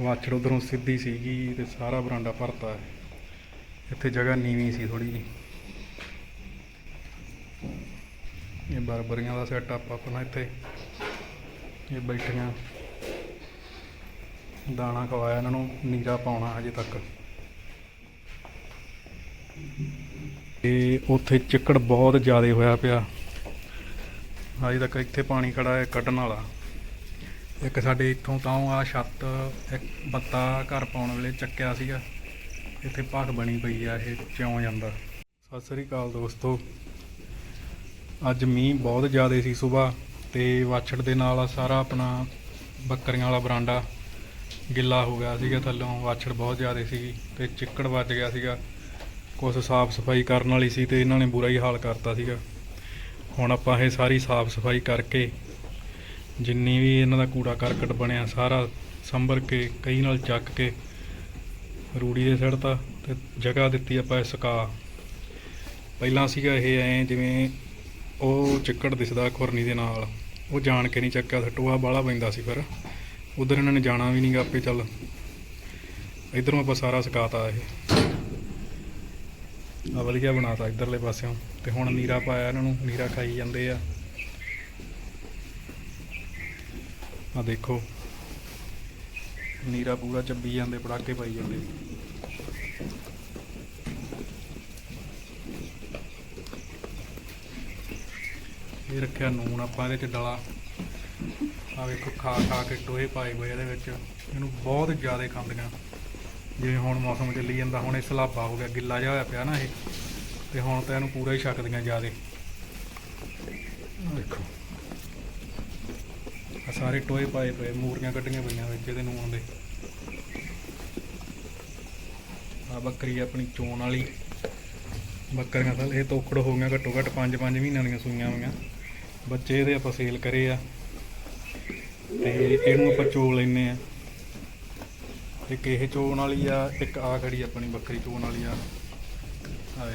ਵਾਛੜ ਉਧਰੋਂ ਸਿੱਧੀ ਸੀਗੀ ਤੇ ਸਾਰਾ ਬਰਾਂਡਾ ਭਰਤਾ ਹੈ। ਇੱਥੇ ਜਗ੍ਹਾ ਨੀਵੀਂ ਸੀ ਥੋੜੀ ਜੀ ਇਹ ਬਰਬਰੀਆਂ ਦਾ ਸੈਟਅਪ ਆਪਣਾ ਇੱਥੇ। ਇਹ ਬੈਠੀਆਂ। ਦਾਣਾ ਖਵਾਇਆ ਇਹਨਾਂ ਨੂੰ, ਨੀਰਾ ਪਾਉਣਾ ਹਜੇ ਤੱਕ। ਤੇ ਉੱਥੇ ਚਿੱਕੜ ਬਹੁਤ ਜ਼ਿਆਦਾ ਹੋਇਆ ਪਿਆ। ਹਜੇ ਤੱਕ ਇੱਥੇ ਪਾਣੀ ਖੜਾ ਹੈ, ਕੱਢਣ ਵਾਲਾ। ਇੱਕ ਸਾਡੇ ਇੱਥੋਂ ਤਾਂ ਆ ਛੱਤ, ਇੱਕ ਬੱਤਾ ਘਰ ਪਾਉਣ ਵੇਲੇ ਚੱਕਿਆ ਸੀਗਾ। ਇੱਥੇ ਭਾਗ ਬਣੀ ਪਈ ਆ, ਇਹ ਚਿਉਂ ਜਾਂਦਾ। ਸਤਿ ਸ੍ਰੀ ਅਕਾਲ ਦੋਸਤੋ। ਅੱਜ ਮੀਂਹ ਬਹੁਤ ਜ਼ਿਆਦਾ ਸੀ ਸਵੇਰ ਤੇ ਵਾਛੜ ਦੇ ਨਾਲ ਸਾਰਾ ਆਪਣਾ ਬੱਕਰੀਆਂ ਵਾਲਾ ਬਰਾਂਡਾ ਗਿੱਲਾ ਹੋ ਗਿਆ ਸੀਗਾ ਥੱਲੋਂ, ਵਾਛੜ ਬਹੁਤ ਜ਼ਿਆਦਾ ਸੀਗੀ ਤੇ ਚਿੱਕੜ ਵੱਜ ਗਿਆ ਸੀਗਾ। ਕੁਝ ਸਾਫ਼ ਸਫ਼ਾਈ ਕਰਨ ਵਾਲੀ ਸੀ ਤੇ ਇਹਨਾਂ ਨੇ ਬੁਰਾ ਹੀ ਹਾਲ ਕਰਤਾ ਸੀਗਾ। ਹੁਣ ਆਪਾਂ ਇਹ ਸਾਰੀ ਸਾਫ਼ ਸਫ਼ਾਈ ਕਰਕੇ ਜਿੰਨੀ ਵੀ ਇਹਨਾਂ ਦਾ ਕੂੜਾ ਕਰਕਟ ਬਣਿਆ, ਸਾਰਾ ਸੰਭਰ ਕੇ, ਕਈ ਨਾਲ ਚੱਕ ਕੇ ਰੂੜੀ ਦੇ ਸੜਤਾ ਤੇ ਜਗ੍ਹਾ ਦਿੱਤੀ ਆਪਾਂ ਇਹ ਸੁਕਾ। ਪਹਿਲਾਂ ਸੀਗਾ ਇਹ ਐ, ਜਿਵੇਂ ਉਹ ਚਿੱਕੜ ਦਿਸਦਾ ਖੁਰਨੀ ਦੇ ਨਾਲ, ਉਹ ਜਾਣ ਕੇ ਨਹੀਂ ਚੱਕਿਆ ਸੀ ਟੋਆ ਬਾਲਾ ਪੈਂਦਾ ਸੀ ਫਿਰ। ਉਧਰ ਇਹਨਾਂ ਨੇ ਜਾਣਾ ਵੀ ਨਹੀਂਗਾ ਆਪੇ, ਚੱਲ। ਇਧਰੋਂ ਆਪਾਂ ਸਾਰਾ ਸੁਕਾਤਾ ਇਹ। ਆ ਵਧੀਆ ਬਣਾਤਾ ਇਧਰਲੇ ਪਾਸਿਓਂ, ਤੇ ਹੁਣ ਨੀਰਾ ਪਾਇਆ ਇਹਨਾਂ ਨੂੰ, ਨੀਰਾ ਖਾਈ ਜਾਂਦੇ ਆ। ਆ ਦੇਖੋ। ਨੀਰਾ ਪੂਰਾ ਚੱਬੀ ਜਾਂਦੇ, ਪੜਾਕੇ ਪਾਈ ਜਾਂਦੇ। ਇਹ ਰੱਖਿਆ ਨੂਨ ਆਪਾਂ ਇਹਦੇ ਚ ਡਲਾ। ਆ ਵੇਖੋ, ਖਾ ਖਾ ਕੇ ਟੋਏ ਪਾਏ ਹੋਏ ਇਹਦੇ ਵਿੱਚ। ਇਹਨੂੰ ਬਹੁਤ ਜ਼ਿਆਦਾ ਖਾਂਦੀਆਂ ਜਿਵੇਂ ਹੁਣ ਮੌਸਮ ਚੱਲੀ ਜਾਂਦਾ, ਹੁਣ ਇਹ ਸਲਾਬਾ ਹੋ ਗਿਆ, ਗਿੱਲਾ ਜਿਹਾ ਹੋਇਆ ਪਿਆ ਨਾ ਇਹ। ਤੇ ਹੁਣ ਤਾਂ ਇਹਨੂੰ ਪੂਰਾ ਹੀ ਛਕਦੀਆਂ ਜ਼ਿਆਦਾ। ਆਹ ਵੇਖੋ। ਸਾਰੇ ਟੋਏ ਪਾਏ ਪਏ, ਮੂਰੀਆਂ ਕੱਢੀਆਂ ਪਈਆਂ ਵਿੱਚ ਇਹਦੇ ਨੂਣ ਦੇ। ਆ ਬੱਕਰੀ ਆਪਣੀ ਚੋਣ ਵਾਲੀ। ਬੱਕਰੀਆਂ ਤਾਂ ਇਹ ਤੋਕੜ ਹੋ ਗਈਆਂ ਘੱਟੋ ਘੱਟ 5-5 ਮਹੀਨਿਆਂ ਦੀਆਂ ਸੂਈਆਂ ਹੋਈਆਂ। ਬੱਚੇ ਇਹਦੇ ਆਪਾਂ ਸੇਲ ਕਰੇ ਆ। ਤੇ ਇਹਨੂੰ ਆਪਾਂ ਚੋ ਲੈਨੇ ਆ। ਇੱਕ ਇਹ ਚੋਣ ਵਾਲੀ ਆ, ਇੱਕ ਆ ਖੜੀ ਆਪਣੀ ਬੱਕਰੀ ਚੋਣ ਵਾਲੀ ਆ। ਆ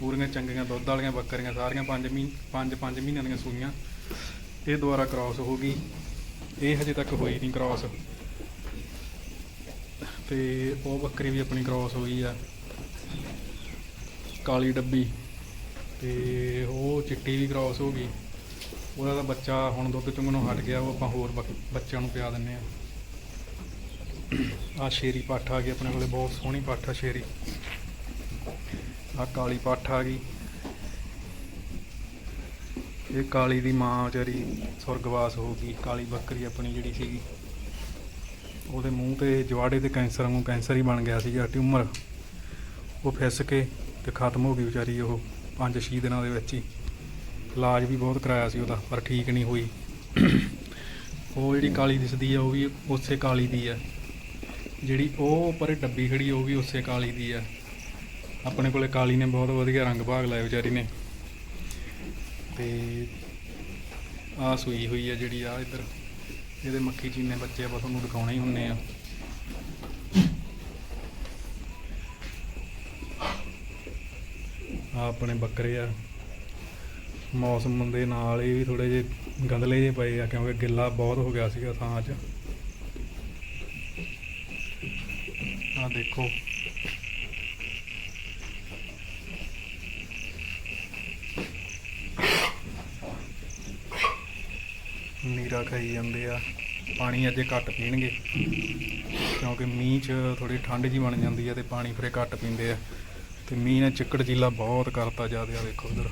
ਪੂਰੀਆਂ ਚੰਗੀਆਂ ਦੁੱਧ ਵਾਲੀਆਂ ਬੱਕਰੀਆਂ, ਸਾਰੀਆਂ 5 ਮਹੀਨੇ 5-5 ਮਹੀਨਿਆਂ ਦੀਆਂ ਸੂਈਆਂ। ਇਹ ਦੁਬਾਰਾ ਕ੍ਰਾਸ ਹੋ ਗਈ। ਇਹ ਹਜੇ ਤੱਕ ਹੋਈ ਨਹੀਂ ਕ੍ਰਾਸ ਤੇ ਉਹ ਬੱਕਰੀ ਵੀ ਆਪਣੀ ਕ੍ਰਾਸ ਗਈ ਆ। ਕਾਲੀ ਡੱਬੀ। ਤੇ ਉਹ ਚਿੱਟੀ ਵੀ ਕ੍ਰਾਸ ਹੋ ਗਈ। ਉਹਦਾ ਤਾਂ ਬੱਚਾ ਹੁਣ ਦੁੱਧ ਚੁੰਗਣੋਂ ਹਟ ਗਿਆ, ਉਹ ਆਪਾਂ ਹੋਰ ਬੱਕ- ਬੱਚਿਆਂ ਨੂੰ ਪਿਆ ਦਿੰਨੇ ਆ। ਆ ਸ਼ੇਰੀ ਪੱਠ ਆ ਗਈ, ਆਪਣੇ ਕੋਲੇ ਬਹੁਤ ਸੋਹਣੀ ਪੱਠ ਆ ਸ਼ੇਰੀ। ਆ ਕਾਲੀ ਪੱਠ ਆ ਗਈ। ਇਹ ਕਾਲੀ ਦੀ ਮਾਂ ਵਿਚਾਰੀ ਸੁਰਗਵਾਸ ਹੋ ਗਈ, ਕਾਲੀ ਬੱਕਰੀ ਆਪਣੀ ਜਿਹੜੀ ਸੀਗੀ, ਉਹਦੇ ਮੂੰਹ ਤੇ ਜਵਾੜੇ ਤੇ ਕੈਂਸਰ ਵਾਂਗੂ ਕੈਂਸਰ ਹੀ ਬਣ ਗਿਆ ਸੀਗਾ ਟਿਊਮਰ ਉਹ ਫਿਸ ਕੇ ਤੇ ਖਤਮ ਹੋ ਗਈ ਵਿਚਾਰੀ ਉਹ 5-6 ਦਿਨਾਂ ਦੇ ਵਿੱਚ ਹੀ। ਇਲਾਜ ਵੀ ਬਹੁਤ ਕਰਾਇਆ ਸੀ ਉਹਦਾ, ਪਰ ਠੀਕ ਨਹੀਂ ਹੋਈ। ਉਹ ਜਿਹੜੀ ਕਾਲੀ ਦਿਸਦੀ ਆ, ਉਹ ਵੀ ਉਸੇ ਕਾਲੀ ਦੀ ਆ। ਜਿਹੜੀ ਉਹ ਪਰੇ ਡੱਬੀ ਖੜੀ ਉਹ ਵੀ ਉਸੇ ਕਾਲੀ ਦੀ ਆ। ਆਪਣੇ ਕੋਲੇ ਕਾਲੀ ਨੇ ਬਹੁਤ ਵਧੀਆ ਰੰਗ ਭਾਗ ਲਾਏ ਵਿਚਾਰੀ ਨੇ। ਤੇ ਆ ਸੂਈ ਹੋਈ ਆ ਜਿਹੜੀ ਆ ਇੱਧਰ। ਇਹਦੇ ਮੱਖੀ ਚੀਨੇ ਬੱਚੇ ਆਪਾਂ ਤੁਹਾਨੂੰ ਦਿਖਾਉਣੇ ਹੀ ਹੁੰਨੇ ਆ। ਆ ਆਪਣੇ ਬੱਕਰੇ ਆ। ਮੌਸਮ ਦੇ ਨਾਲ ਇਹ ਵੀ ਥੋੜੇ ਜਿਹੇ ਗੰਦਲੇ ਜਿਹੇ ਪਏ ਆ, ਕਿਉਂਕਿ ਗਿੱਲਾ ਬਹੁਤ ਹੋ ਗਿਆ ਸੀਗਾ ਥਾਂ 'ਚ। ਆ ਦੇਖੋ। ਨੀਰਾ ਖਾਈ ਜਾਂਦੇ ਆ, ਪਾਣੀ ਅਜੇ ਘੱਟ ਪੀਣਗੇ। ਕਿਉਂਕਿ ਮੀਂਹ 'ਚ ਥੋੜੀ ਠੰਡ ਜੀ ਬਣ ਜਾਂਦੀ ਆ ਤੇ ਪਾਣੀ ਫਿਰ ਘੱਟ ਪੀਂਦੇ ਆ। ਤੇ ਮੀਂਹ ਨੇ ਚਿੱਕੜ ਚੀਲਾ ਬਹੁਤ ਕਰਤਾ ਜ਼ਿਆਦਾ ਆ ਵੇਖੋ ਉਧਰ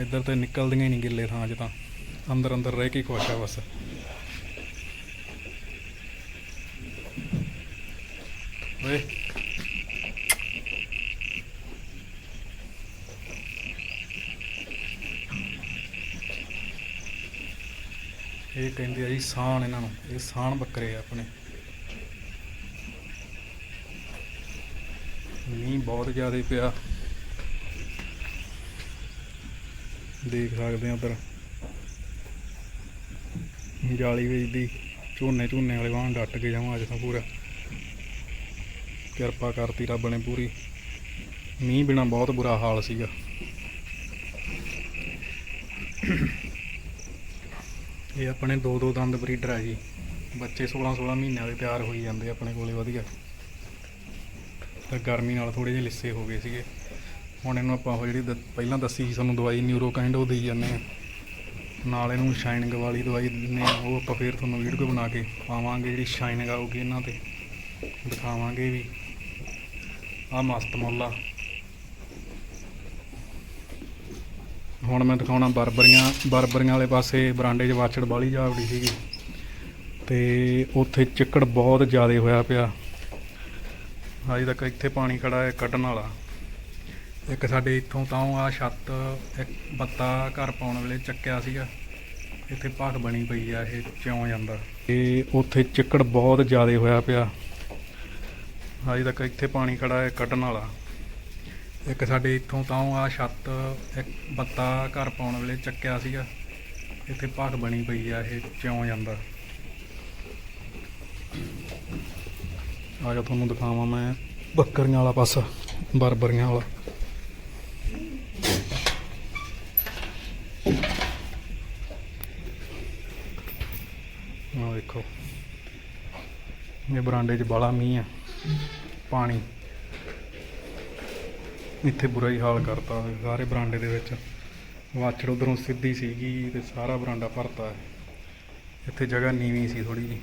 ਇੱਧਰ ਤੇ ਨਿਕਲਦੀਆਂ ਹੀ ਨਹੀਂ ਗਿੱਲੇ ਥਾਂ 'ਚ ਤਾਂ। ਅੰਦਰ ਅੰਦਰ ਰਹਿ ਕੇ ਖੁਸ਼ ਆ ਬਸ। ਓਏ ਇਹ ਕਹਿੰਦੇ ਆ ਜੀ, ਸਾਣ ਇਹਨਾਂ ਨੂੰ। ਇਹ ਸਾਣ ਬੱਕਰੇ ਆ ਆਪਣੇ। ਮੀਂਹ ਬਹੁਤ ਜ਼ਿਆਦਾ ਪਿਆ। ਦੇਖ ਸਕਦੇ ਆ ਉਧਰ। ਜਾਲੀ ਵੇਚਦੀ ਝੋਨੇ ਝੋਨੇ ਵਾਲੇ ਵਾਹਨ ਡੱਟ ਕੇ ਜਾਵਾਂ ਅੱਜ ਤਾਂ ਪੂਰਾ। ਕਿਰਪਾ ਕਰਤੀ ਰੱਬ ਨੇ ਪੂਰੀ। ਮੀਂਹ ਬਿਨਾ ਬਹੁਤ ਬੁਰਾ ਹਾਲ ਸੀਗਾ। ਇਹ ਆਪਣੇ ਦੋ ਦੋ ਦੰਦ ਬਰੀਡਰ ਆ ਜੀ। ਬੱਚੇ 16 16 ਮਹੀਨਿਆਂ ਦੇ ਤਿਆਰ ਹੋਈ ਜਾਂਦੇ ਆਪਣੇ ਕੋਲੇ, ਵਧੀਆ। ਤਾਂ ਗਰਮੀ ਨਾਲ ਥੋੜੇ ਜਿਹੇ ਲਿੱਸੇ ਹੋ ਗਏ ਸੀਗੇ। ਹੁਣ ਇਹਨੂੰ ਆਪਾਂ ਉਹ ਜਿਹੜੀ ਦ- ਪਹਿਲਾਂ ਦੱਸੀ ਸੀ ਤੁਹਾਨੂੰ ਦਵਾਈ ਨਿਊਰੋਕਾਈਂਡ ਉਹ ਦੇਈ ਜਾਂਦੇ ਆ। ਨਾਲ ਇਹਨੂੰ ਸ਼ਾਈਨਿੰਗ ਵਾਲੀ ਦਵਾਈ ਦਿੰਦੇ ਆ, ਉਹ ਆਪਾਂ ਫੇਰ ਤੁਹਾਨੂੰ ਵੀਡੀਓ ਬਣਾ ਕੇ ਪਾਵਾਂਗੇ, ਜਿਹੜੀ ਸ਼ਾਈਨਿੰਗ ਆਊਗੀ ਇਹਨਾਂ ਤੇ। ਦਿਖਾਵਾਂਗੇ ਵੀ। ਆ ਮਸਤ ਮੁੱਲਾ ਹੁਣ ਮੈਂ ਦਿਖਾਉਣਾ ਬਰਬਰੀਆਂ ਬਰਬਰੀਆਂ ਵਾਲੇ ਪਾਸੇ, ਬਰਾਂਡੇ 'ਚ ਵਾਛੜ ਬਾਲੀ ਜਾਵੜੀ ਸੀਗੀ। ਤੇ ਉੱਥੇ ਚਿੱਕੜ ਬਹੁਤ ਜ਼ਿਆਦਾ ਹੋਇਆ ਪਿਆ। ਅਜੇ ਤੱਕ ਇੱਥੇ ਪਾਣੀ ਖੜਾ ਹੈ ਕੱਢਣ ਵਾਲਾ। ਇੱਕ ਸਾਡੇ ਇੱਥੋਂ ਤਾਂ ਆ ਛੱਤ, ਇੱਕ ਬੱਤਾ ਘਰ ਪਾਉਣ ਵੇਲੇ ਚੱਕਿਆ ਸੀਗਾ। ਇੱਥੇ ਭਾਗ ਬਣੀ ਪਈ ਆ, ਇਹ ਚਿਉਂ ਜਾਂਦਾ। ਤੇ ਉੱਥੇ ਚਿੱਕੜ ਬਹੁਤ ਜ਼ਿਆਦਾ ਹੋਇਆ ਪਿਆ। ਅਜੇ ਤੱਕ ਇੱਥੇ ਪਾਣੀ ਖੜਾ ਹੈ ਕੱਢਣ ਵਾਲਾ। ਇੱਕ ਸਾਡੇ ਇੱਥੋਂ ਤਾਂ ਆ ਛੱਤ, ਇੱਕ ਬੱਤਾ ਘਰ ਪਾਉਣ ਵੇਲੇ ਚੱਕਿਆ ਸੀਗਾ। ਇੱਥੇ ਭਾਗ ਬਣੀ ਪਈ ਆ, ਇਹ ਚਿਉਂ ਜਾਂਦਾ। ਆ ਜਾ ਤੁਹਾਨੂੰ ਦਿਖਾਵਾਂ ਮੈਂ ਬੱਕਰੀਆਂ ਵਾਲਾ ਪਾਸਾ, ਬਰਬਰੀਆਂ ਵਾਲਾ। ਆ ਦੇਖੋ, ਇਹ ਬਰਾਂਡੇ 'ਚ ਬਾਲਾ ਮੀਂਹ ਆ, ਪਾਣੀ। ਇੱਥੇ ਬੁਰਾ ਹੀ ਹਾਲ ਕਰਤਾ ਸਾਰੇ ਬਰਾਂਡੇ ਦੇ ਵਿੱਚ। ਵਾਛੜ ਉਧਰੋਂ ਸਿੱਧੀ ਸੀਗੀ ਤੇ ਸਾਰਾ ਬਰਾਂਡਾ ਭਰਤਾ ਹੈ। ਇੱਥੇ ਜਗ੍ਹਾ ਨੀਵੀਂ ਸੀ ਥੋੜੀ ਜੀ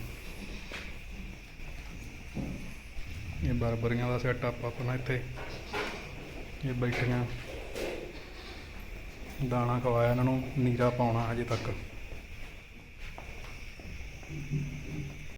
ਇਹ ਬਰਬਰੀਆਂ ਦਾ ਸੈਟਅਪ ਆਪਣਾ ਇੱਥੇ। ਇਹ ਬੈਠੀਆਂ। ਦਾਣਾ ਖਵਾਇਆ ਇਹਨਾਂ ਨੂੰ, ਨੀਰਾ ਪਾਉਣਾ ਹਜੇ ਤੱਕ।